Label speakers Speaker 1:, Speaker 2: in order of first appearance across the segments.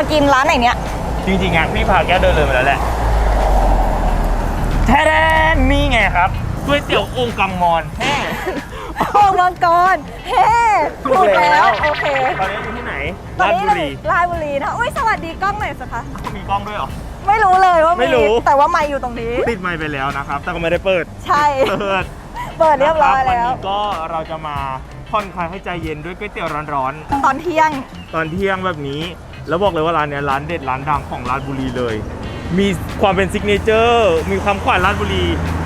Speaker 1: มากินร้านไหนเนี่ย
Speaker 2: จริงๆอะพี่พาแก้วเดินเลยมาแล้วแหละแท้แดนนี่ไงครับก๋วยเตี๋ยวองค์กังมอนแท้
Speaker 1: โอ่งมังกรเฮ้ถูกแล้วโอเค
Speaker 2: ตอนนี้อยู่ที่ไหน
Speaker 1: ตอน
Speaker 2: ราช
Speaker 1: นี้
Speaker 2: บุรี
Speaker 1: ราชบุรีนะอุ้ยสวัสดีกล้องหน่อยสิคะ
Speaker 2: มีกล้องด้วยเหรอ
Speaker 1: ไม่รู้เลยว่า
Speaker 2: ไม่รู้
Speaker 1: แต่ว่าไม่อยู่ตรงนี้
Speaker 2: ติดไมค์ไปแล้วนะครับ แต่ก็ไม่ได้เปิด
Speaker 1: ใช่
Speaker 2: เปิด
Speaker 1: เปิดเรียบร้อย
Speaker 2: นะค
Speaker 1: แล้ว
Speaker 2: วันนี้ก็เราจะมาผ่อนคลายให้ใจเย็นด้วยก๋วยเตี๋ยวร้อน
Speaker 1: ตอนเที่ยง
Speaker 2: ๆ ตอนเที่ยงแบบนี้ แล้วบอกเลยว่าร้านเนี้ยร้านเด็ดร้านดังของราชบุรีเลย มีความเป็นซิกเนเจอร์ มีความขวัญราชบุรี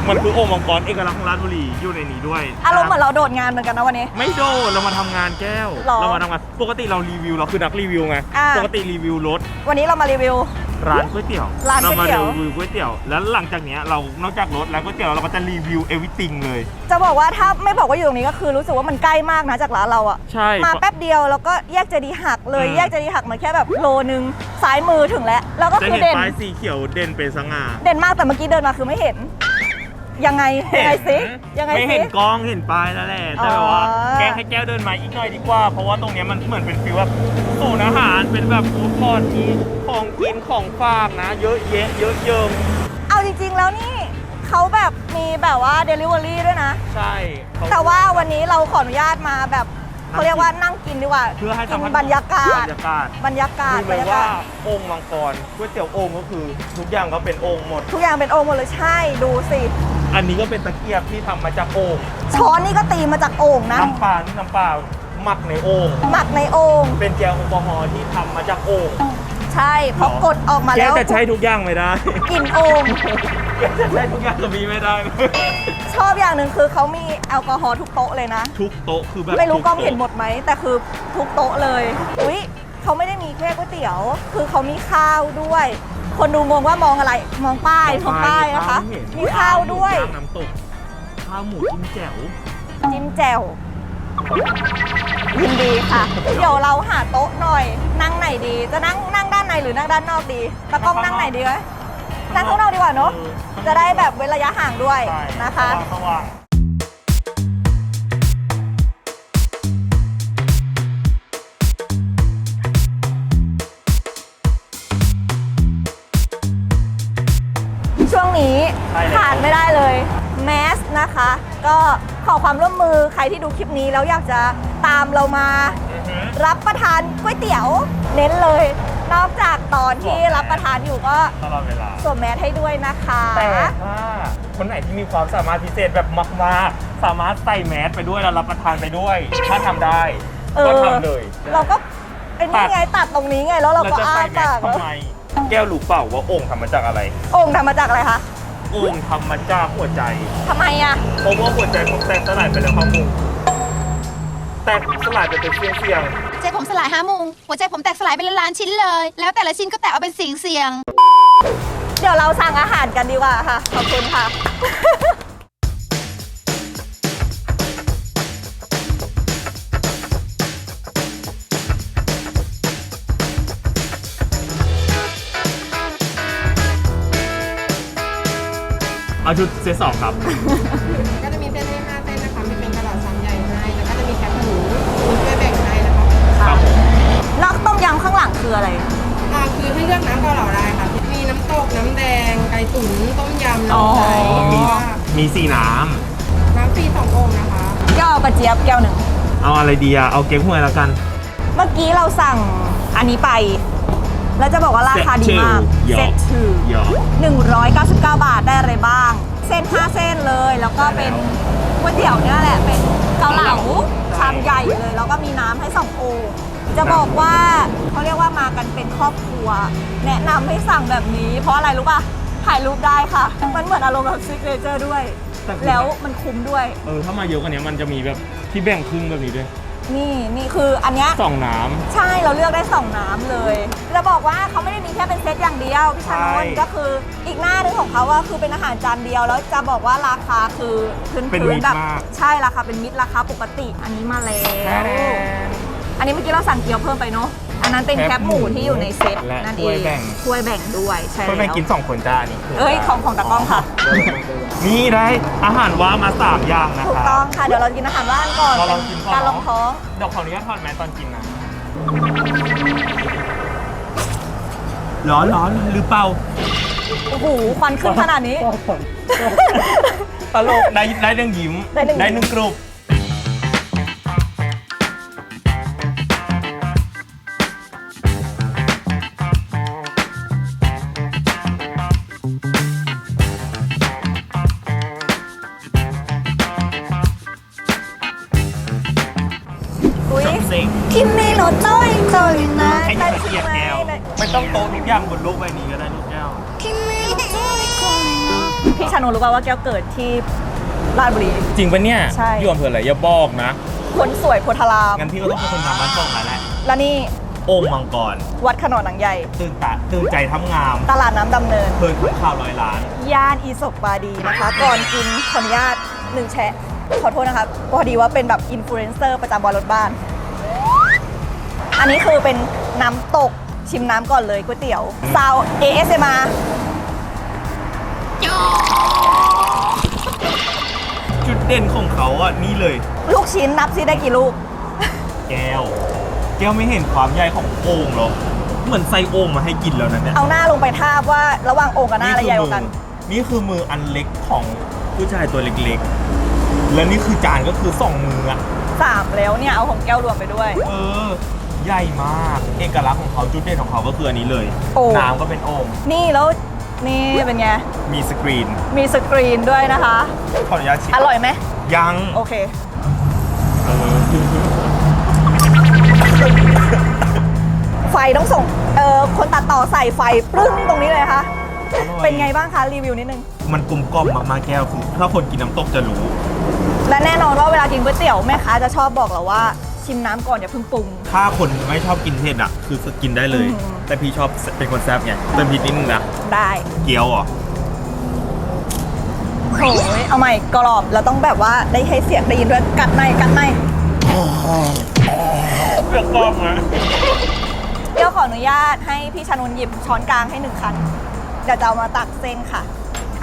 Speaker 2: มันคือองค์มังกรเอกลักษณ์ของราชบุรีอยู่ในนี้ด้วย
Speaker 1: อารมณ์เหมือนเราโดดงานเหมือนกันนะวันนี้
Speaker 2: ไม่โดนเรามาทำงานแก้ว
Speaker 1: หรอ
Speaker 2: เรามาทำงานปกติเรารีวิวเราคือนักรีวิวไง
Speaker 1: อ่า
Speaker 2: ปกติรีวิวรถ
Speaker 1: วันนี้เรามารีวิว
Speaker 2: ร้านก๋วยเตี๋ยว
Speaker 1: ร้าน
Speaker 2: เรา
Speaker 1: ก๋
Speaker 2: มา
Speaker 1: วยเตี๋ยว
Speaker 2: รีวิวก๋วยเตี๋ยว แล้วหลังจากเนี้ยเรานอกจากรถแล้วก๋วยเตี๋ยวเราก็จะรีวิวเอวิติงเลย
Speaker 1: จะบอกว่าถ้าไม่บอกว่าอยู่ตรงนี้ก็คือรู้สึกว่ามันใกล้มากนะจากร้านเราอะ
Speaker 2: ใช่
Speaker 1: มาแป๊บเดียวแล้วก็แยกเจดีย์หักเลย
Speaker 2: อืม
Speaker 1: แยกเจดีย์หักมาแค่แบบโลนึงซ้ายมือถึงแล้วแล้วก็
Speaker 2: จะ
Speaker 1: คือ
Speaker 2: เห็น
Speaker 1: เด่น
Speaker 2: ป้ายสีเขียวเด่นเป็นสง่า
Speaker 1: เด่นมากแต่เมื่อกี้เดินมาคือไม่เห็น ยังไงยังไงสิยังไง
Speaker 2: ไม่
Speaker 1: สิ
Speaker 2: เห็นกล้องเห็นป้ายแล้วแหละแต่แบบว่า
Speaker 1: อ๋อ
Speaker 2: แกให้แก้วเดินมาอีกหน่อยดีกว่า เพราะว่าตรงเนี้ยมันเหมือนเป็นฟิลแบบศูนย์อาหารเป็นแบบฟู้ดคอร์ทที่ของกินของฝากนะ เยอะแยะเยอะเยิม
Speaker 1: เอาจริงๆแล้วนี่เขาแบบมีแบบว่า Delivery ด้วยนะ
Speaker 2: ใช่เข
Speaker 1: แต่ว่าวันนี้เราขออนุญาตมาแบบเขาเรียกว่านั่งกินดีกว่า
Speaker 2: เพื่อให้สั
Speaker 1: กิ
Speaker 2: มผัส
Speaker 1: บรรยากาศ
Speaker 2: บรรยากาศ
Speaker 1: บรรยากาศ
Speaker 2: รู้
Speaker 1: บร
Speaker 2: เล
Speaker 1: ร
Speaker 2: ย
Speaker 1: ยากา
Speaker 2: ว่า
Speaker 1: ศ
Speaker 2: องค์มังกรก๋วยเตี๋ยวโองค์ก็คือ ทุกอย่างก็เป็นโองค์หมด
Speaker 1: ทุกอย่างเป็นโอ่งหมดเลยใช่ดูสิ
Speaker 2: อันนี้ก็เป็นตะเกียบที่ทำมาจากโองค์
Speaker 1: ช้อนนี่ก็ตีมาจากโอ่งนะ
Speaker 2: น้ำปลานี่น้ำปลาหมักในโองค์
Speaker 1: หมักในโอ่ง
Speaker 2: เป็นแจลแอลกอฮอล์ที่ทำมาจากโองค์
Speaker 1: ใช่เพราะกดออกมา
Speaker 2: แก
Speaker 1: แล้ว
Speaker 2: จะใช้ทุกอย่างไม่ได้
Speaker 1: กลิ่นโอ่ง
Speaker 2: แกจะใช้ทุกอย่างก็มีไม่ได้
Speaker 1: ชอบอย่างหนึ่งคือเขามีแอลกอฮอล์ทุกโต๊ะเลยนะ
Speaker 2: ทุกโต๊ะคือแบบ
Speaker 1: ไม่รู้
Speaker 2: ทุ
Speaker 1: กล้อง
Speaker 2: โต๊ะ
Speaker 1: เห็นหมดไหม แต่คือทุกโต๊ะเลย อุ๊ยเขาไม่ได้มีแค่ก๋วยเตี๋ยว คือเขามีข้าวด้วย คนดูงงว่ามองอะไร มองป้ายมองป้ายนะคะ มีข้าวด้วย
Speaker 2: ข้าวน้ำตก ข้าวหมูจิ้มแจ่ว
Speaker 1: จิ้มแจ่ว ยินดีค่ะ เดี๋ยวเราหาโต๊ะหน่อย นั่งไหนดี จะนั่งนั่งด้านในหรือนั่งด้านนอกดีตากล้องนั่งไหนดีวะนั่งข้างนอกดีกว่าเนาะจะได้แบบเว้นระยะห่างด้วย
Speaker 2: ใช่
Speaker 1: นะคะ
Speaker 2: สว่าง
Speaker 1: ขาดไม่ได้เลยแมสนะคะ ก็ขอความร่วมมือใครที่ดูคลิปนี้แล้วอยากจะตามเรามา
Speaker 2: ๆอือฮึ
Speaker 1: รับประทานก๋วยเตี๋ยวเน้นเลย นอกจากตอนที่รับประทานอยู่ก็
Speaker 2: ตลอดเวลา
Speaker 1: สวมแมสให้ด้วยนะคะ
Speaker 2: แต่ถ้าคนไหนที่มีความสามารถพิเศษแบบมากๆสามารถใส่แมสไปด้วยแล้วรับประทานไปด้วย ถ้าทำได้
Speaker 1: เอ
Speaker 2: ก็
Speaker 1: อ
Speaker 2: ทำเลย
Speaker 1: เราก็ไอ้นี่ไงตัดตรงนี้ไงแล้วเรา
Speaker 2: แล้ว
Speaker 1: ก็
Speaker 2: จะ
Speaker 1: อ้า
Speaker 2: ใส่แมส
Speaker 1: ปาก
Speaker 2: ทำไมแก้วรู้เปล่าว่าโอ่งทำมาจากอะไร
Speaker 1: โอ่งทำมาจากอะไรคะ
Speaker 2: โอ่งทำมาจากหัวใจ
Speaker 1: ทำไมอะ
Speaker 2: เพราะว่าหัวใจผมแตกสลายไปแล้วครับมุงแตกสลายไปเป็นเสียง
Speaker 3: ใจผมสลายห้าโมงหัวใจผมแตกสลายเป็นล้านๆชิ้นเลย แล้วแต่ละชิ้นก็แตกเอาเป็นเสียงเสียง
Speaker 1: เดี๋ยวเราสั่งอาหารกันดีกว่าค่ะ ขอบคุณค่ะ
Speaker 2: เอาชุดเซตสองครับ
Speaker 4: ก็จะมีเส้นให้5เส้นนะคะมีเป็นกระดาษซันใหญ่ให้ แล้วก็จะมีแคบหมูมีช่วยแบ่งให้นะคะ
Speaker 2: ครับผม
Speaker 1: แล้วต้มยำข้างหลังคืออะไร
Speaker 4: อ่าคือให้เลือกน้ำเกาเหลาได้ค่ะ มีน้ำตก น้ำแดง ไก่ตุ๋น ต้มยำ
Speaker 1: อ๋อ
Speaker 4: น้ำใส
Speaker 2: มี
Speaker 4: แล้วก็
Speaker 2: มีสี่น้
Speaker 4: น้ำฟรีสององค์นะคะ
Speaker 1: แก้วกระเจี๊ยบแก้วหนึ่งำ
Speaker 2: เอาอะไรดีอะเอาเก๊กฮวยแล้วกัน
Speaker 1: เมื่อกี้เราสั่งอันนี้ไป แล้วจะบอกว่าราคาดีมาก
Speaker 2: เซ็
Speaker 1: เซ็
Speaker 2: ต
Speaker 1: ต
Speaker 2: ชื่
Speaker 1: ชื่
Speaker 2: อ
Speaker 1: อ
Speaker 2: หยอก
Speaker 1: 199 บาทได้อะไรบ้าง เส้น5เส้นเลย แล้วก็เป็นก๋วยเตี๋ยวเนี่ยแหละเป็นเกาเหลาชามใหญ่เลย แล้วก็มีน้ำให้สองโองค์จะบอกว่าเขาเรียกว่ามากันเป็นครอบครัว แนะนำให้สั่งแบบนี้ เพราะอะไรรู้ป่ะถ่ายรูปได้ค่ะ มันเหมือนอารมณ์แบบซิกเนเจอร์ด้วย
Speaker 2: แต่คือ
Speaker 1: แล้วมันคุ้มด้วย
Speaker 2: เออ ถ้ามาเยอะกว่านี้มันจะมีแบบที่แบ่งครึ่งแบบนี้ด้วย
Speaker 1: นี่นี่คืออันเนี้ย
Speaker 2: สองน้ำ
Speaker 1: ใช่เราเลือกได้2น้ำเลยจะบอกว่าเขาไม่ได้มีแค่เป็นเซตอย่างเดียวพี่ชาน
Speaker 2: ใช่
Speaker 1: นท์ก็คืออีกหน้าหนึงของเขาว่าคือเป็นอาหารจานเดียวแล้วจะบอกว่าราคาคือพื้น
Speaker 2: เป็น
Speaker 1: พื้
Speaker 2: มิ
Speaker 1: น
Speaker 2: ตร
Speaker 1: แบบ
Speaker 2: มาก
Speaker 1: ใช่ราคาเป็นมิตรราคาปกติอันนี้มาแล้วอันนี้เมื่อกี้เราสั่งเกี๊ยวเพิ่มไปเนาะ อันนั้นเป็น
Speaker 2: แค
Speaker 1: แค
Speaker 2: ป
Speaker 1: ป
Speaker 2: ห
Speaker 1: ห
Speaker 2: มู
Speaker 1: มูที่อยู่ในเซต
Speaker 2: และ
Speaker 1: นั่นเอ
Speaker 2: ถ้วย
Speaker 1: ง
Speaker 2: แบ่ง
Speaker 1: ถ้วยแบ่งด้วยใช่
Speaker 2: ก็
Speaker 1: แล้ว
Speaker 2: ไปกินสองคนจ้าอันนี้คื
Speaker 1: เอ้ยของของตากล้องค่ะ
Speaker 2: นี่ได้อาหารว่างมาสามอย่างนะ
Speaker 1: ถูก
Speaker 2: ค
Speaker 1: ต้
Speaker 2: รั
Speaker 1: อบงค่ะ เดี๋ยวเรากินอาหารว่างก่อน
Speaker 2: เราลองกินก่อน
Speaker 1: การลองท้อง
Speaker 2: เดี๋ยวขออนุญาตถอดแมสตอนกินนะร้อนร้อนหรือเปล่า
Speaker 1: โอ้โหควันขึ้นขนาดนี้
Speaker 2: ตลกได้ได้หนึ่งยิ้ม
Speaker 1: ได้หนึ่งยิ้ม
Speaker 2: ได้หนึ่งกรุบ
Speaker 1: ป่าวว่าแก้วเกิดที่ราชบุรี
Speaker 2: จริงปะเนี่ย
Speaker 1: ใช่
Speaker 2: อยู่อำเภออะไรอย่าบอกนะ
Speaker 1: คนสวยโพธาราม
Speaker 2: งั้นพี่ก็ต้องเป็นคนทำบ้านส่งแล้วแหละ
Speaker 1: และนี่
Speaker 2: โอ่งมังกร
Speaker 1: วัดขนอนหนังใหญ่
Speaker 2: ตื่นตาตื่นใจทำงาม
Speaker 1: ตลาดน้ำดำเนิน
Speaker 2: เพลินของข้าวร้อยล้าน
Speaker 1: ย่านอีสกบาดีนะคะ ก่อนกินขออนุญาตหนึ่งแชะ ขอโทษนะครับพอดีว่าเป็นแบบอินฟลูเอนเซอร์ประจำบอลรถบ้าน อันนี้คือเป็นน้ำตกชิมน้ำก่อนเลยก๋วยเตี๋ยวซาว ASMR
Speaker 2: จุด เด่นของเขาอะนี่เลย
Speaker 1: ลูกชิ้นนับซิได้กี่ลูก
Speaker 2: แก้ว แก้วไม่เห็นความใหญ่ของโอ่งหรอ เหมือนใส่โอ่งมาให้กินแล้วนะเนี่ย
Speaker 1: เอาหน้าลงไปทาบว่าระหว่างโอ่งกับหน้าอะไรใหญ่กว่ากัน
Speaker 2: นี่คือมืออันเล็กของผู้ชายตัวเล็กๆ แล้วนี่คือจานก็คือสองมืออะ
Speaker 1: สามแล้วเนี่ยเอาของแก้วรวมไปด้วย
Speaker 2: เออ ใหญ่มาก เอกลักษณ์ของเขาจุดเด่นของเขาก็คืออันนี้เลย
Speaker 1: โอ่ง
Speaker 2: น้ำก็เป็นโอ่ง
Speaker 1: นี่แล้ว นี่เป็นไง
Speaker 2: มีสกรีน
Speaker 1: มีสกรีนด้วยนะคะ
Speaker 2: ขออนุญาตชิม
Speaker 1: อร่อยไหม
Speaker 2: ยัง
Speaker 1: โอเค
Speaker 2: เออ
Speaker 1: ไฟต้องส่ง เอ่อ คนตัดต่อใส่ไฟปรึ้งตรงนี้เลยนะคะ
Speaker 2: อร่อย
Speaker 1: เป็นไงบ้างคะ รีวิวนิดนึง
Speaker 2: มันกลมกล่อมมากๆแก้วคือถ้าคนกินน้ำตกจะรู้
Speaker 1: และแน่นอนว่าเวลากินก๋วยเตี๋ยวแม่ค้าจะชอบบอกเราว่า ชิมน้ำก่อนอย่าเพิ่งปรุง
Speaker 2: ถ้าคนไม่ชอบกินเผ็ดอะ คือกินได้เลย
Speaker 1: อืม
Speaker 2: แต่พี่ชอบเป็นคนแซ่บไงเติมพริกนิดนึงนะ
Speaker 1: ได้
Speaker 2: เกี๊ยวเหรอ
Speaker 1: โถยเอาใหม่กรอบเราต้องแบบว่าได้ให้เสียงได้ยินด้วยกัดในกัดใน
Speaker 2: เลือกกล้องนะ
Speaker 1: เดี๋ยวขออนุญาตให้พี่ชานุนหยิบช้อนกลางให้หนึ่งคันเดี๋ยวจะเอามาตักเส้นค่ะ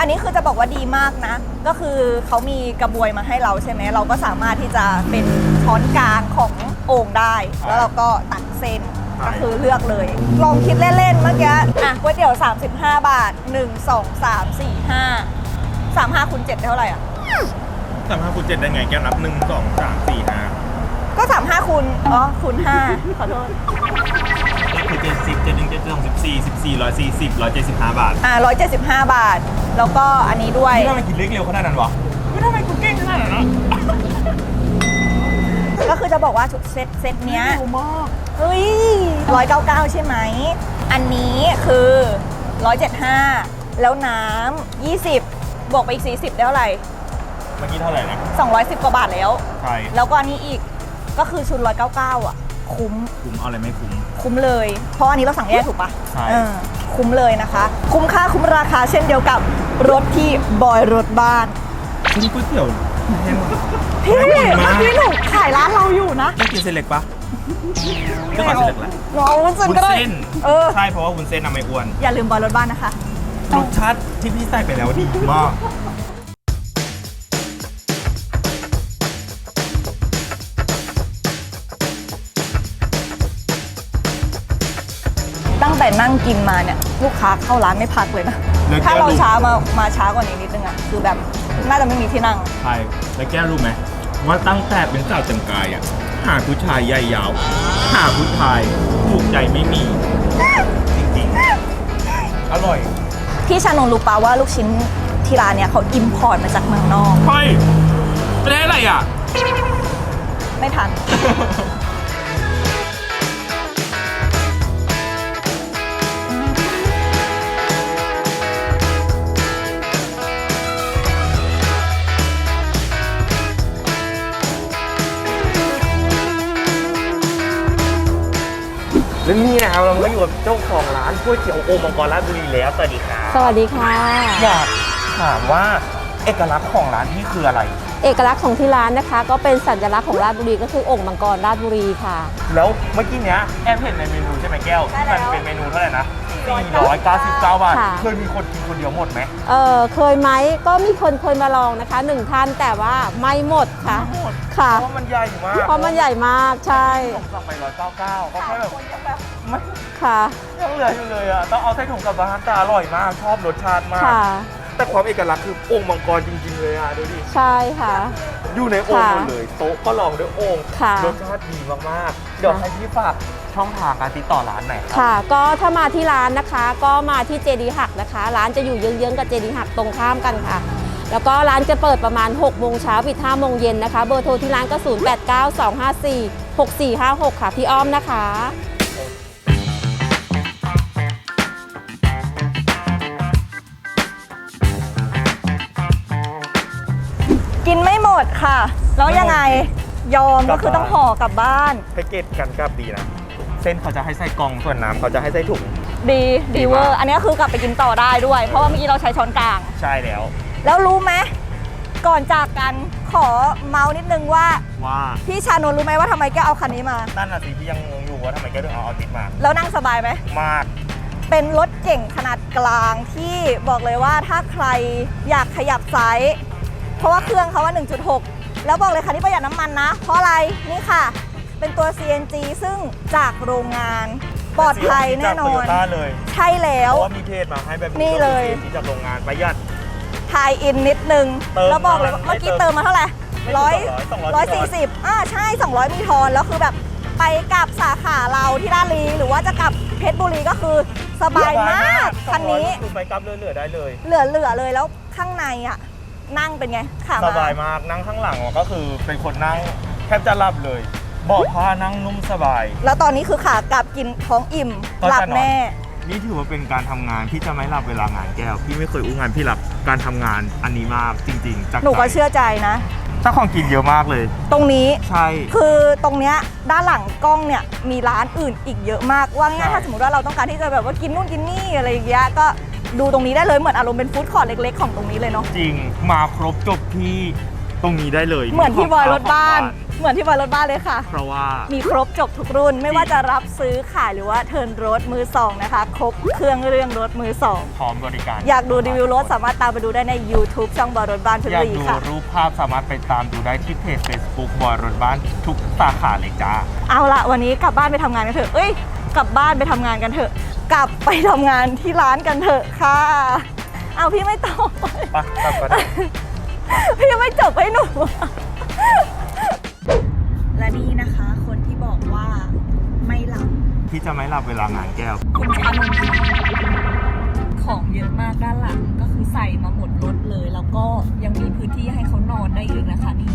Speaker 1: อันนี้คือจะบอกว่าดีมากนะ ก็คือเขามีกระบวยมาให้เราใช่ไหมเราก็สามารถที่จะเป็นช้อนกลางของโอ่งได้ แล้วเราก็ตักเส้นก็คือเลือกเลย ลองคิดเล่นๆเมื่อกี้อะก๋วยเตี๋ยว 35 บาท 1 2 3 4 5 3 5คูณ7ได้เท่าไหร่อะ
Speaker 2: สามห้าคูณเจ็ดได้ไงแก้วนับหนึ่งสองสามสี่ห้า
Speaker 1: ก็ 35คูณอ๋อคูณ5ขอโทษ
Speaker 2: นี่ คือเจ็ดสิบเจ็ดหนึ่งเจ็ดสองสิบสี่สิบสี่ร้อยสี่สิบร้อยเจ็ดสิบห้าบาท
Speaker 1: อ่า175 บาท แล้วก็อันนี้ด้วย
Speaker 2: ไม่ทำไมกินเล็กเร็วขนาดนั้นวะไม่ทำไมกูเก่งขนาดนั้นอะ
Speaker 1: ก็คือจะบอกว่าชุดเซตเซตเนี้ย
Speaker 2: เร็วมาก
Speaker 1: เฮ้ยร้อยเก้าเก้าใช่ไหม อันนี้คือร้อยเจ็ดห้าแล้วน้ำยี่สิบบวกไปอีกสี่สิบได้เท่าไหร่
Speaker 2: เมื่อกี้เท่าไหร่นะ
Speaker 1: สองร้อยสิบกว่าบาทแล้ว
Speaker 2: ใช่
Speaker 1: แล้วก็อันนี้อีกก็คือชุดร้อยเก้าเก้าอะ คุ้ม
Speaker 2: คุ้มเอาอะไรไม่คุ้ม
Speaker 1: คุ้มเลย เพราะอันนี้เราสั่งแยกถูกปะ
Speaker 2: ใช่
Speaker 1: เออคุ้มเลยนะคะ คุ้มค่าคุ้มราคาเช่นเดียวกับรถที่บอยรถบ้าน
Speaker 2: ซึ่งก๋วยเตี๋ยวแพง
Speaker 1: พี่
Speaker 2: น่ากินมาก
Speaker 1: เมื่อกี้หนูขายร้านเราอยู่นะ
Speaker 2: ไม่กินเส้นเล็กปะไม่ขอเส้นเล็กละ
Speaker 1: เราวุ้นเส้น
Speaker 2: วุ้น
Speaker 1: ก็ได้
Speaker 2: เส้น
Speaker 1: เออ
Speaker 2: ใช่เพราะว่าวุ้นเส้นทำไม่อ้วน
Speaker 1: อย่าลืมบอยรถบ้านนะคะ
Speaker 2: รสชาติที่พี่ใส่ไปแล้วดีมาก
Speaker 1: แต่นั่งกินมาเนี่ยลูกค้าเข้าร้านไม่พักเลยนะ
Speaker 2: แล้วแก้ว
Speaker 1: ถ้าเรา
Speaker 2: รู้
Speaker 1: ช้ามามาช้ากว่านี้นิดนึงอะคือแบบน่าจะไม่มีที่นั่ง
Speaker 2: ใช่แล้วแก้วรู้ไหมว่าตั้งแต่เป็นสาวจังกายอะหาผู้ชายใหญ่ยาว หาผู้ชายถูกใจไม่มี จริงๆ อร่อย
Speaker 1: พี่ชานนท์รู้ปะว่าลูกชิ้นที่ร้านเนี่ยเขาอิมพอร์ตมาจากเมืองนอก
Speaker 2: เฮ้ยไม่ได้อะไรอะ
Speaker 1: ไม่ทัน
Speaker 2: นะครับเราก็อยู่กับเจ้าของร้านก๋วยเตี๋ยวโอมังกรราชบุรีแล้วสวัสดีครับ
Speaker 5: สวัสดีค่ะ
Speaker 2: อยากถามว่าเอกลักษณ์ของร้านที่คืออะไร
Speaker 5: เอกลักษณ์ของที่ร้านนะคะ ก็เป็นสัญลักษณ์ของราชบุรีก็คือองค์มังกรราชบุรีค่ะ
Speaker 2: แล้วเมื่อกี้เนี้ยแอบเห็นในเมนูใช่ไหมแก้ว
Speaker 1: ใช่แล้ว
Speaker 2: มันเป็นเมนูเท่าไหร่นะ499บาท
Speaker 5: ค่ะ
Speaker 2: เคยมีคนกินคนเดียวหมดไหม
Speaker 5: เออเคยไหมก็มีคนเคยมาลองนะคะหนึ่งท่านแต่ว่าไม่หมดค่ะ
Speaker 2: หมด
Speaker 5: ค่ะ
Speaker 2: เพราะว่ามันใหญ่มาก
Speaker 5: เพราะมันใหญ่มากใช่
Speaker 2: ผมสั่งไป199ก็แค่แบบ ไม่
Speaker 5: ค่ะ
Speaker 2: ยังเหลืออยู่เลยอะต้องเอาใส่ถุงกลับบ้านแต่อร่อยมากชอบรสชาติมาก
Speaker 5: ค่ะ
Speaker 2: แต่ความเอกลักษณ์คือโอ่งมังกรจริง ๆ เลยอะดูดิ
Speaker 5: ใช่ค่ะ
Speaker 2: อยู่ในโอ่ง
Speaker 5: ค่ะ
Speaker 2: หมดเลย โต๊ะก็รองด้วยโอ่ง
Speaker 5: ค่ะ
Speaker 2: รสชาติดีมากๆเดี๋ยวให้พี่ฝากช่องทางการติดต่อร้านหน่อยครับ
Speaker 5: ค่ะ ก็ถ้ามาที่ร้านนะคะ ก็มาที่เจดีหักนะคะ ร้านจะอยู่เยื้องๆกับเจดีหักตรงข้ามกันค่ะ แล้วก็ร้านจะเปิดประมาณ6โมงเช้าปิด5โมงเย็นนะคะ เบอร์โทรที่ร้านก็ 0892546456 ค่ะ พี่อ้อมนะคะ
Speaker 1: ค่ะ แล้วยังไงยอมก็คือต้องห่อกลับบ้าน
Speaker 2: แพ็กเกจกันกลับดีนะ เส้นเขาจะให้ใส่กล่องส่วนน้ำเขาจะให้ใส่ถุง
Speaker 1: ดีดีเวอ
Speaker 2: ดี
Speaker 1: ร์
Speaker 2: มาก
Speaker 1: อันนี้ก็คือกลับไปกินต่อได้ด้วย เพราะว่าเมื่อกี้เราใช้ช้อนกลาง
Speaker 2: ใช่แล้ว
Speaker 1: แล้วรู้ไหมก่อนจากกันขอเมาส์นิดนึงว่า
Speaker 2: ว่า
Speaker 1: พี่ชานนท์รู้ไหมว่าทำไมแกเอาคันนี้มา
Speaker 2: นั่นน่ะสิพี่ยังงงอยู่ว่าทำไมแกถึงเอาเอาติดมา
Speaker 1: แล้วนั่งสบายไหม
Speaker 2: มาก
Speaker 1: เป็นรถเก่งขนาดกลางที่บอกเลยว่าถ้าใครอยากขยับไซส์ เพราะว่าเครื่องเขาว่า 1.6 แล้วบอกเลยคันนี้ประหยัดน้ำมันนะ เพราะอะไรนี่ค่ะ เป็นตัว CNG ซึ่งจากโรงงานปลอดภัยแน่นอน
Speaker 2: จาก Toyota เลย
Speaker 1: ใช่แล้
Speaker 2: เพ
Speaker 1: ว
Speaker 2: ราะว่ามีเพจมาให้แบบ
Speaker 1: นี่เลย
Speaker 2: ที่จากโรงงานประหยัด
Speaker 1: ทายอินนิดนึง
Speaker 2: เติม
Speaker 1: แล้วบอกเลยว่า
Speaker 2: เท่าไหร่
Speaker 1: เมื่อกี้เติมมาเท่าไหร่
Speaker 2: ไม่
Speaker 1: ร้อย
Speaker 2: ถึง200
Speaker 1: ร้อยสี่สิบอ่าใช่ 200 มีทอนแล้วคือแบบไปกลับสาขาเราที่ราชบุรีหรือว่าจะกลับเพชรบุรีก็คือสบายมาก คันนี้
Speaker 2: คือไปกลับเรื่อยๆได้เลย
Speaker 1: เหลือๆเลยแล้วข้างในอะ นั่งเป็นไงขา
Speaker 2: ส
Speaker 1: มา
Speaker 2: บายมากนั่งข้างหลังก็คือเป็นคนนั่งแทบจะหลับเลยเบาะผ้านั่งนุ่มสบาย
Speaker 1: แล้วตอนนี้คือขากลับกินท้องอิ่ม
Speaker 2: ก็จะ
Speaker 1: หลับ
Speaker 2: นอน
Speaker 1: แน่
Speaker 2: นี่ถือว่าเป็นการทำงานที่จะไม่หลับเวลางานแก้วพี่ไม่เคยอู้งานพี่หลับการทำงานอันนี้มากจริงๆจาก
Speaker 1: หนูก็
Speaker 2: ใจ
Speaker 1: เชื่อใจนะ
Speaker 2: เจ้าของกินเยอะมากเลย
Speaker 1: ตรงนี้
Speaker 2: ใช่
Speaker 1: คือตรงเนี้ยด้านหลังกล้องเนี่ยมีร้านอื่นอีกเยอะมากว่าง่ายๆ
Speaker 2: ใช่
Speaker 1: ถ้าสมมติว่าเราต้องการที่จะแบบว่ากินนู่นกินนี่อะไรอย่างเงี้ยก็ ดูตรงนี้ได้เลยเหมือนอารมณ์เป็นฟู้ดคอร์ทเล็ก ๆ ของตรงนี้เลยเนาะ
Speaker 2: จริงมาครบจบที่ตรงนี้ได้เลย
Speaker 1: เหมือนที่บอยรถบ้าน
Speaker 2: ของ
Speaker 1: เหมือนที่บอยรถบ้านเลยค่ะ
Speaker 2: เพราะว่า
Speaker 1: มีครบจบทุกรุ่นไม่ว่าจะรับซื้อขายหรือว่าเทิร์นรถมือสองนะคะ ครบเครื่องเรื่องรถมือสอง
Speaker 2: พร้อมบริการ
Speaker 1: อยากดูรีวิวรถสามารถตามไปดูได้ใน YouTube ช่องบอยรถบ้านชล
Speaker 2: อยาก
Speaker 1: บุรี
Speaker 2: ดู
Speaker 1: ค่ะ
Speaker 2: รูปภาพสามารถไปตามดูได้ที่เพจ Facebook บอยรถบ้านทุกสาขาเลยจ้า
Speaker 1: เอาละวันนี้กลับบ้านไปทำงานกันเถอะเอ้ย กลับบ้านไปทำงานกันเถอะ กลับไปทำงานที่ร้านกันเถอะค่ะ เอาพี่ไม่ตอบ
Speaker 2: ไปกลับกัน
Speaker 1: พี่ยังไม่จบให้หนู และนี่นะคะ คนที่บอกว่าไม่หลับ
Speaker 2: พี่จะไม่หลับเวลางานแก้ว
Speaker 1: คุณชานนท์ของเยอะมากด้านหลังก็คือใส่มาหมดรถเลย แล้วก็ยังมีพื้นที่ให้เขานอนได้อีกนะคะนี่